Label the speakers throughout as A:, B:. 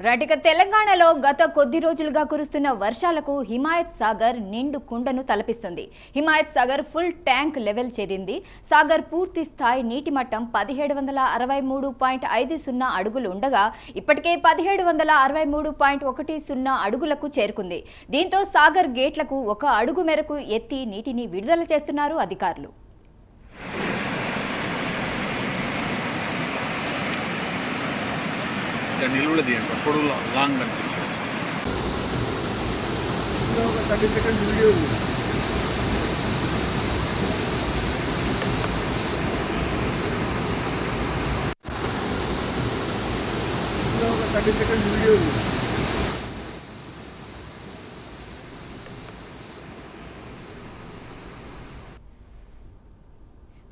A: రటిక తెలంగాణలో గత కొద్ది రోజులుగా కురుస్తున్న వర్షాలకు హిమాయత్ సాగర్ నిండు కుండను తలపిస్తుంది. Himayat Sagar full tank level చేరింది. సాగర్ పూర్తి స్థాయి నీటి మట్టం పదిహేడు వందల అరవై మూడు పాయింట్ ఐదు సున్నా అడుగులు ఉండగా ఇప్పటికే పదిహేడు వందల అరవై మూడు పాయింట్ ఒకటి సున్నా అడుగులకు చేరుకుంది. దీంతో సాగర్ గేట్లకు ఒక అడుగు మేరకు ఎత్తి నీటిని విడుదల చేస్తున్నారు అధికారులు.
B: ఇక్కడ నిలువులో తీయండి పొడుగు లాంగ్ కనిపిస్తుంది
C: ఒక థర్టీ సెకండ్స్ వీడియో ఉంది ఒక థర్టీ సెకండ్స్ వీడియో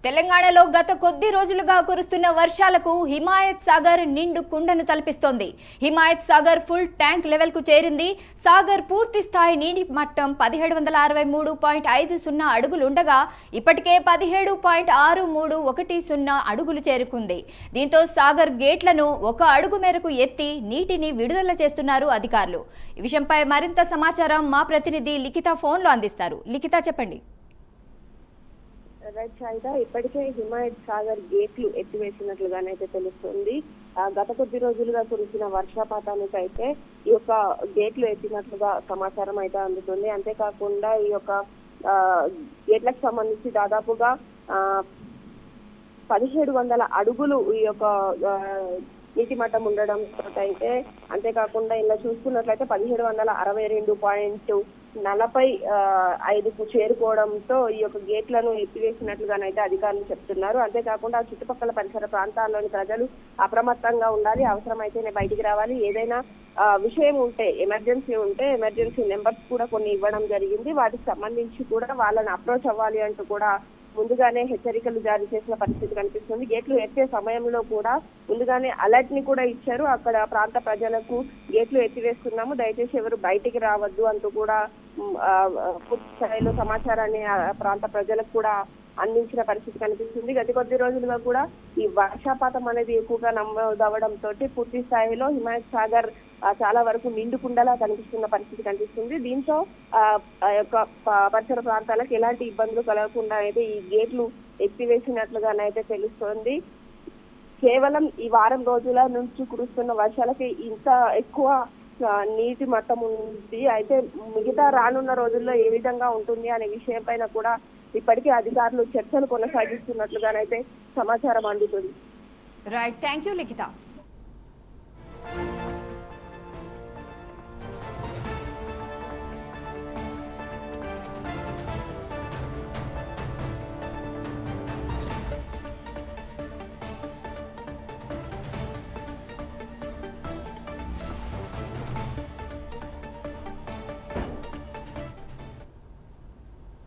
A: తెలంగాణలో గత కొద్ది రోజులుగా కురుస్తున్న వర్షాలకు హిమాయత్ సాగర్ నిండు కుండను తలపిస్తోంది. హిమాయత్ సాగర్ ఫుల్ ట్యాంక్ లెవెల్కు చేరింది. సాగర్ పూర్తి స్థాయి నీటి మట్టం పదిహేడు వందల అరవై మూడు పాయింట్ ఐదు సున్నా అడుగులు ఉండగా ఇప్పటికే పదిహేడు పాయింట్ ఆరు మూడు ఒకటి సున్నా అడుగులు చేరుకుంది. దీంతో సాగర్ గేట్లను ఒక అడుగు మేరకు ఎత్తి నీటిని విడుదల చేస్తున్నారు అధికారులు. ఈ విషయంపై మరింత సమాచారం మా ప్రతినిధి లిఖిత ఫోన్లో అందిస్తారు. లిఖిత చెప్పండి.
D: రైట్ సాయిదా. ఇప్పటికే హిమాయత్ సాగర్ గేట్లు ఎత్తివేసినట్లుగానైతే తెలుస్తుంది. గత కొద్ది రోజులుగా కురిసిన వర్షపాతానికి అయితే ఈ యొక్క గేట్లు ఎత్తినట్లుగా సమాచారం అయితే అందుతుంది. అంతేకాకుండా ఈ యొక్క గేట్లకు సంబంధించి దాదాపుగా ఆ, పదిహేడు వందల అడుగులు ఈ యొక్క నీటి మట్టం ఉండడం అయితే అంతేకాకుండా ఇలా చూసుకున్నట్లయితే పదిహేడు వందల అరవై రెండు పాయింట్ నలభై ఐదుకు చేరుకోవడంతో ఈ యొక్క గేట్లను ఎత్తివేసినట్లుగానైతే అధికారులు చెప్తున్నారు. అంతేకాకుండా ఆ చుట్టుపక్కల పరిసర ప్రాంతాల్లోని ప్రజలు అప్రమత్తంగా ఉండాలి అవసరమైతేనే బయటికి రావాలి. ఏదైనా విషయం ఉంటే ఎమర్జెన్సీ ఉంటే ఎమర్జెన్సీ నెంబర్స్ కూడా కొన్ని ఇవ్వడం జరిగింది. వాటికి సంబంధించి కూడా వాళ్ళని అప్రోచ్ అవ్వాలి అంటూ కూడా ముందుగానే హెచ్చరికలు జారీ చేసిన పరిస్థితి కనిపిస్తుంది. గేట్లు ఎత్తే సమయంలో కూడా ముందుగానే అలర్ట్ని కూడా ఇచ్చారు. అక్కడ ప్రాంత ప్రజలకు గేట్లు ఎత్తివేస్తున్నాము. దయచేసి ఎవరు బయటికి రావద్దు అంటూ కూడా పూర్తి స్థాయిలో సమాచారాన్ని ప్రాంత ప్రజలకు కూడా అందించిన పరిస్థితి కనిపిస్తుంది. గత కొద్ది రోజులుగా కూడా ఈ వర్షపాతం అనేది ఎక్కువగా నమోదవడంతో పూర్తి స్థాయిలో హిమాయత్ సాగర్ చాలా వరకు నిండుకుండలా కనిపిస్తున్న పరిస్థితి కనిపిస్తుంది. దీంతో ఆ యొక్క పరిసర ప్రాంతాలకు ఎలాంటి ఇబ్బందులు కలగకుండా అయితే ఈ గేట్లు ఎత్తివేసినట్లుగానైతే తెలుస్తోంది. కేవలం ఈ వారం రోజుల నుంచి కురుస్తున్న వర్షాలకి ఇంత ఎక్కువ నీటి మట్టం ఉంది. అయితే మిగతా రానున్న రోజుల్లో ఏ విధంగా ఉంటుంది అనే విషయం పైన కూడా ఇప్పటికీ అధికారులు చర్చలు కొనసాగిస్తున్నట్లుగానైతే సమాచారం అందుతుంది.
A: Right thank you Likhita